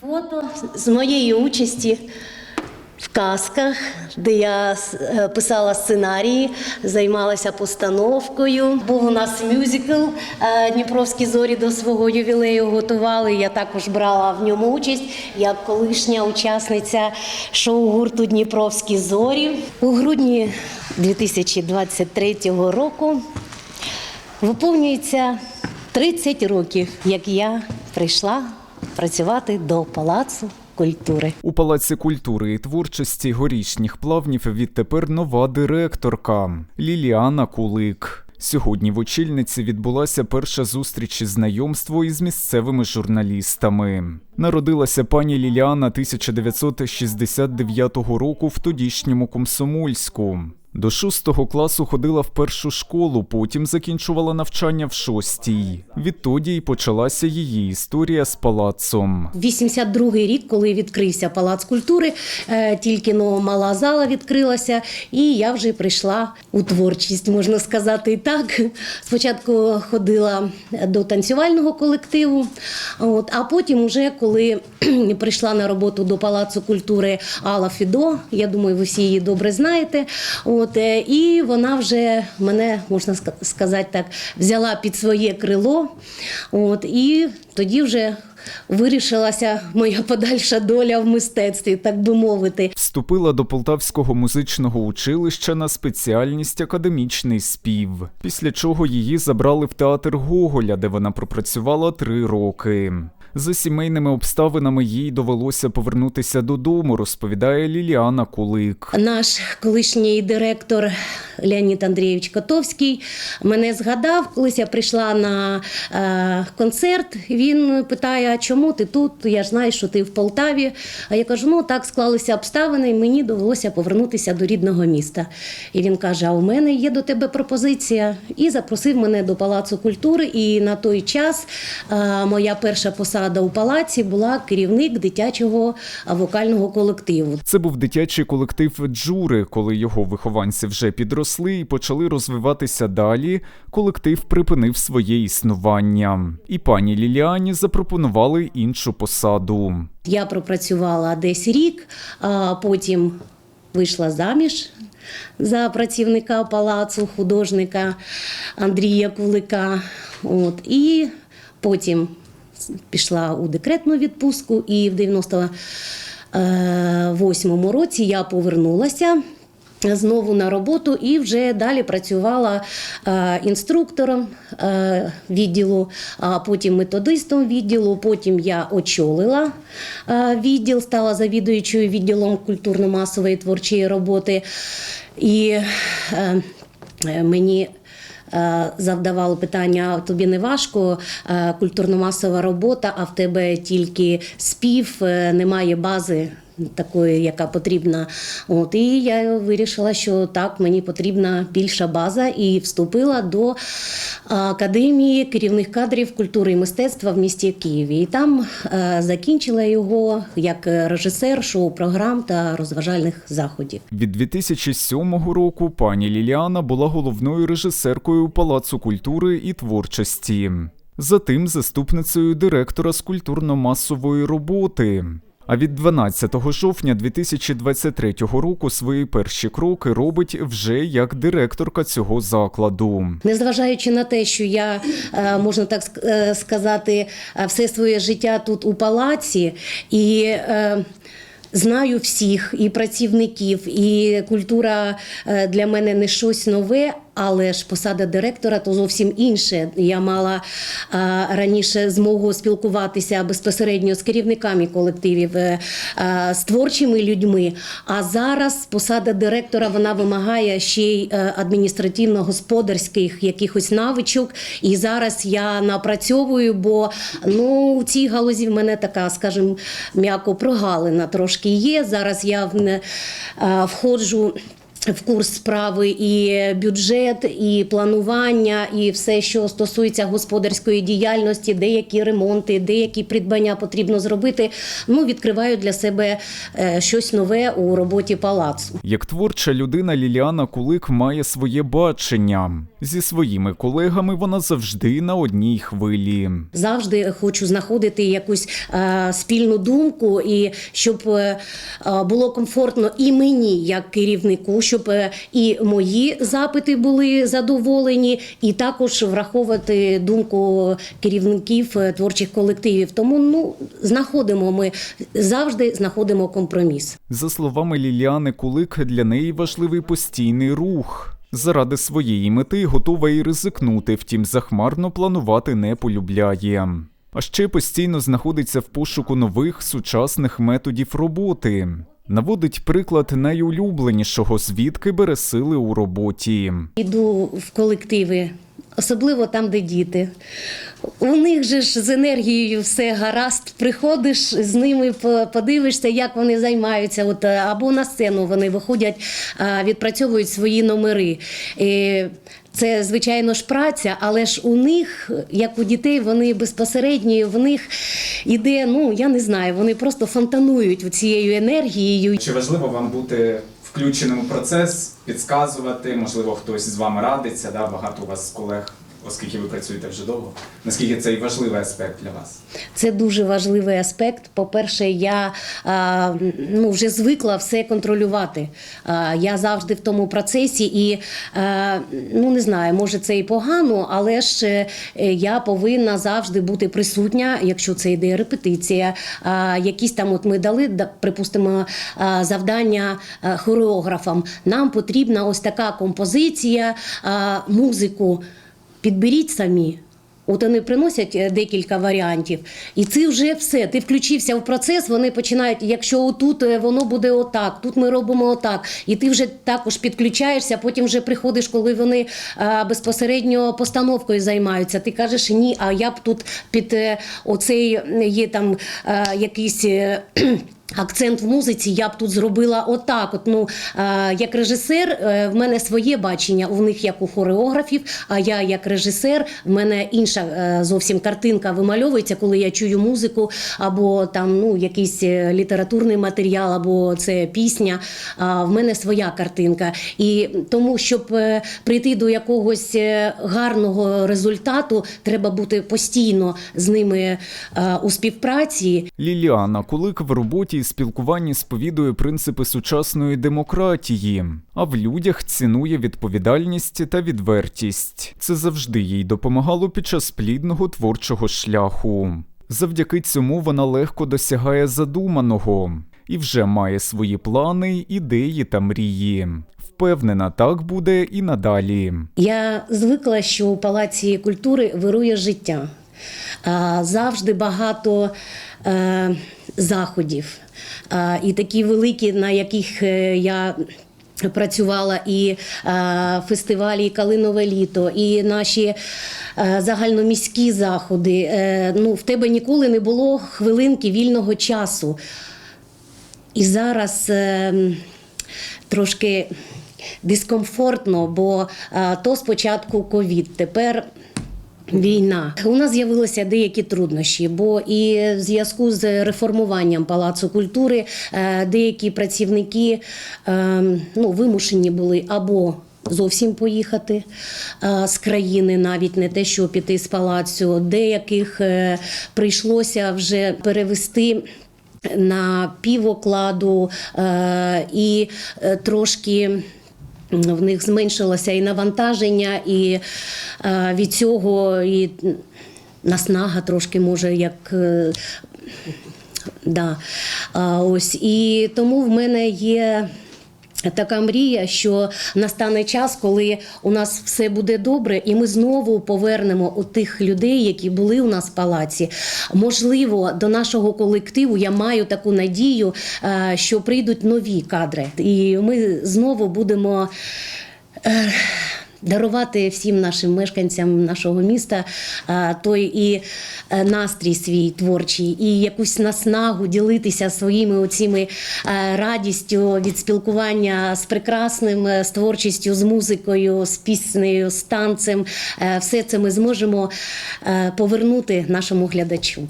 Фото з моєї участі в казках, де я е, писала сценарії, займалася постановкою. Був у нас мюзикл е, Дніпровські зорі до свого ювілею готували. Я також брала в ньому участь як колишня учасниця шоу гурту Дніпровські зорі. У грудні 2023 року виповнюється 30 років, як я прийшла працювати до Палацу культури. У Палаці культури і творчості горішніх плавнів відтепер нова директорка Ліліана Кулик. Сьогодні в очільниці відбулася перша зустріч і знайомство із місцевими журналістами. Народилася пані Ліліана 1969 року в тодішньому Комсомольську. До шостого класу ходила в першу школу, потім закінчувала навчання в шостій. Відтоді й почалася її історія з палацом. 82-й рік, коли відкрився Палац культури, е, тільки но мала зала відкрилася, і я вже прийшла у творчість, можна сказати і так. Спочатку ходила до танцювального колективу, от, а потім, уже коли прийшла на роботу до Палацу культури Алла Фідо, я думаю, ви всі її добре знаєте. От, і вона вже мене, можна сказати так, взяла під своє крило. От, і тоді вже вирішилася моя подальша доля в мистецтві, так би мовити. Вступила до Полтавського музичного училища на спеціальність академічний спів, після чого її забрали в театр Гоголя, де вона пропрацювала три роки. За сімейними обставинами їй довелося повернутися додому, розповідає Ліліана Кулик. Наш колишній директор Леонід Андрійович Котовський мене згадав, колись я прийшла на е, концерт. Він питає: а чому ти тут? Я ж знаю, що ти в Полтаві. А я кажу: ну так склалися обставини, і мені довелося повернутися до рідного міста. І він каже: А у мене є до тебе пропозиція. І запросив мене до Палацу культури. І на той час е, моя перша посада у палаці була керівник дитячого вокального колективу. Це був дитячий колектив Джури. Коли його вихованці вже підросли і почали розвиватися далі, колектив припинив своє існування. І пані Ліліані запропонували іншу посаду. Я пропрацювала десь рік, а потім вийшла заміж за працівника палацу, художника Андрія Кулика. От, і потім пішла у декретну відпустку, і в 98-му році я повернулася. Знову на роботу і вже далі працювала е, інструктором е, відділу, а потім методистом відділу. Потім я очолила е, відділ, стала завідуючою відділом культурно-масової творчої роботи. І е, е, мені е, завдавали питання: тобі не важко, е, культурно-масова робота, а в тебе тільки спів, е, немає бази. Такої, яка потрібна, от і я вирішила, що так мені потрібна більша база, і вступила до академії керівних кадрів культури і мистецтва в місті Києві. І там е, закінчила його як режисер шоу-програм та розважальних заходів. Від 2007 року пані Ліліана була головною режисеркою Палацу культури і творчості, затим заступницею директора з культурно-масової роботи. А від 12 жовтня 2023 року свої перші кроки робить вже як директорка цього закладу. Незважаючи на те, що я е, можна так е, сказати, е, все своє життя тут у палаці і. Знаю всіх і працівників, і культура для мене не щось нове, але ж посада директора то зовсім інше. Я мала раніше змогу спілкуватися безпосередньо з керівниками колективів, е, з творчими людьми. А зараз посада директора вона вимагає ще й е, адміністративно-господарських якихось навичок. І зараз я напрацьовую, бо ну у цій галузі в мене така, скажімо, м'яко прогалина трошки є. Зараз я в не- входжу. В курс справи і бюджет, і планування, і все, що стосується господарської діяльності, деякі ремонти, деякі придбання потрібно зробити. Ну, відкриваю для себе е, щось нове у роботі палацу. Як творча людина Ліліана Кулик має своє бачення. Зі своїми колегами вона завжди на одній хвилі. Завжди хочу знаходити якусь е, спільну думку, і щоб е, е, було комфортно і мені, як керівнику, щоб е, і мої запити були задоволені, і також враховувати думку керівників е, творчих колективів. Тому ну знаходимо ми завжди знаходимо компроміс. За словами Ліліани Кулик, для неї важливий постійний рух. Заради своєї мети готова і ризикнути, втім захмарно планувати не полюбляє. А ще постійно знаходиться в пошуку нових сучасних методів роботи. Наводить приклад найулюбленішого, звідки бере сили у роботі. Іду в колективи, особливо там, де діти. У них же ж з енергією все гаразд. Приходиш з ними, подивишся, як вони займаються. От, е, або на сцену вони виходять, відпрацьовують свої номери. Це, звичайно ж, праця, але ж у них, як у дітей, вони безпосередньо, в них іде, ну я не знаю, вони просто фонтанують цією енергією. Чи важливо вам бути включеним у процес, підказувати, можливо, хтось з вами радиться, да? багато у вас колег, оскільки ви працюєте вже довго. Наскільки це важливий аспект для вас? Це дуже важливий аспект. По-перше, я ну, вже звикла все контролювати. Я завжди в тому процесі, і ну не знаю, може це і погано, але ж е, я повинна завжди бути присутня, якщо це йде репетиція. Якісь там, от ми дали, да, припустимо, завдання хореографам. Нам потрібна ось така композиція, музику. Підберіть самі. От вони приносять е, декілька варіантів, і це вже все. Ти включився в процес. Вони починають. Якщо отут е, воно буде отак, тут ми робимо отак, і ти вже також підключаєшся. Потім вже приходиш, коли вони а, безпосередньо постановкою займаються. Ти кажеш, ні, а я б тут під е, оцей е, є там е, якийсь. Акцент в музиці я б тут зробила отак. От ну е, як режисер, е, в мене своє бачення. У них як у хореографів. А я як режисер, в мене інша е, зовсім картинка вимальовується, коли я чую музику, або там ну якийсь літературний матеріал, або це пісня. В мене своя картинка. І тому, щоб прийти до якогось гарного результату, треба бути постійно з ними у співпраці. Ліліана Кулик в роботі і спілкуванні сповідує принципи сучасної демократії, а в людях цінує відповідальність та відвертість. Це завжди їй допомагало під час плідного творчого шляху. Завдяки цьому вона легко досягає задуманого і вже має свої плани, ідеї та мрії. Впевнена, так буде і надалі. Я звикла, що у палаці культури вирує життя. Завжди багато е, заходів, і такі великі, на яких е, я. Працювала і е, фестивалі, і Калинове літо, і наші е, загальноміські заходи. Е, ну, в тебе ніколи не було хвилинки вільного часу. І зараз е, трошки дискомфортно, бо е, то спочатку ковід, тепер. Війна у нас з'явилися деякі труднощі, бо і в зв'язку з реформуванням палацу культури е, деякі працівники е, ну, вимушені були або зовсім поїхати е, з країни, навіть не те, що піти з палацю. Деяких прийшлося вже перевести на півокладу і трошки. В них зменшилося і навантаження, і е, від цього і наснага трошки може як. Е, да. ось. І тому в мене є. Така мрія, що настане час, коли у нас все буде добре, і ми знову повернемо у тих людей, які були у нас в палаці. Можливо, до нашого колективу я маю таку надію, е, що прийдуть нові кадри, і ми знову будемо. Дарувати всім нашим мешканцям нашого міста той і е, настрій свій творчий, і якусь наснагу ділитися своїми оціми е, радістю від спілкування з прекрасним, е, з творчістю, з музикою, з піснею, з танцем. Все це ми зможемо повернути нашому глядачу.